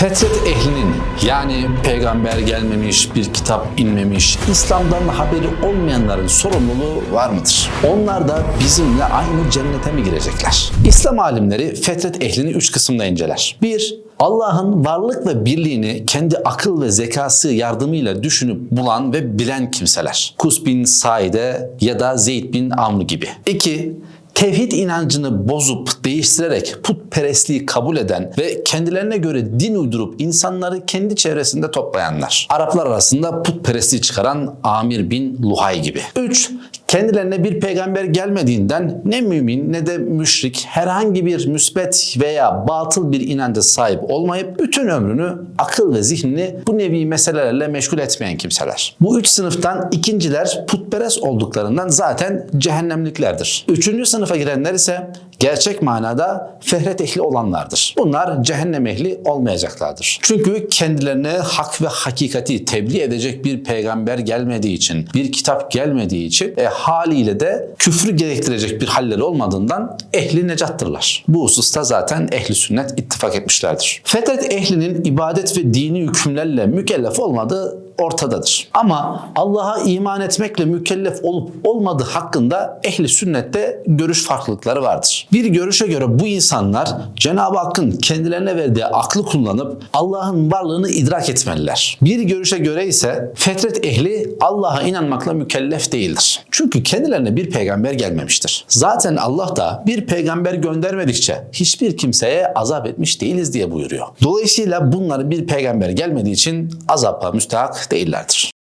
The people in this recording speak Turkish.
Fetret ehlinin yani peygamber gelmemiş, bir kitap inmemiş, İslam'dan haberi olmayanların sorumluluğu var mıdır? Onlar da bizimle aynı cennete mi girecekler? İslam alimleri fetret ehlini üç kısımda inceler. Bir, Allah'ın varlık ve birliğini kendi akıl ve zekası yardımıyla düşünüp bulan ve bilen kimseler. Kus bin Saide ya da Zeyd bin Amr gibi. İki, tevhid inancını bozup değiştirerek putperestliği kabul eden ve kendilerine göre din uydurup insanları kendi çevresinde toplayanlar. Araplar arasında putperestliği çıkaran Amir bin Luhay gibi. 3. Kendilerine bir peygamber gelmediğinden ne mümin ne de müşrik herhangi bir müsbet veya batıl bir inanca sahip olmayıp bütün ömrünü akıl ve zihnini bu nevi meselelerle meşgul etmeyen kimseler. Bu üç sınıftan ikinciler putperest olduklarından zaten cehennemliklerdir. Üçüncü sınıfa girenler ise gerçek manada fehret ehli olanlardır. Bunlar cehennem ehli olmayacaklardır. Çünkü kendilerine hak ve hakikati tebliğ edecek bir peygamber gelmediği için, bir kitap gelmediği için e, haliyle de küfrü gerektirecek bir halleri olmadığından ehli necattırlar. Bu hususta zaten ehli sünnet ittifak etmişlerdir. Fetret ehlinin ibadet ve dini hükümlerle mükellef olmadığı ortadadır. Ama Allah'a iman etmekle mükellef olup olmadığı hakkında ehli sünnette görüş farklılıkları vardır. Bir görüşe göre bu insanlar Cenab-ı Hakk'ın kendilerine verdiği aklı kullanıp Allah'ın varlığını idrak etmeliler. Bir görüşe göre ise fetret ehli Allah'a inanmakla mükellef değildir. Çünkü kendilerine bir peygamber gelmemiştir. Zaten Allah da bir peygamber göndermedikçe hiçbir kimseye azap etmiş değiliz diye buyuruyor. Dolayısıyla bunların bir peygamber gelmediği için azapa müstahak de Elater.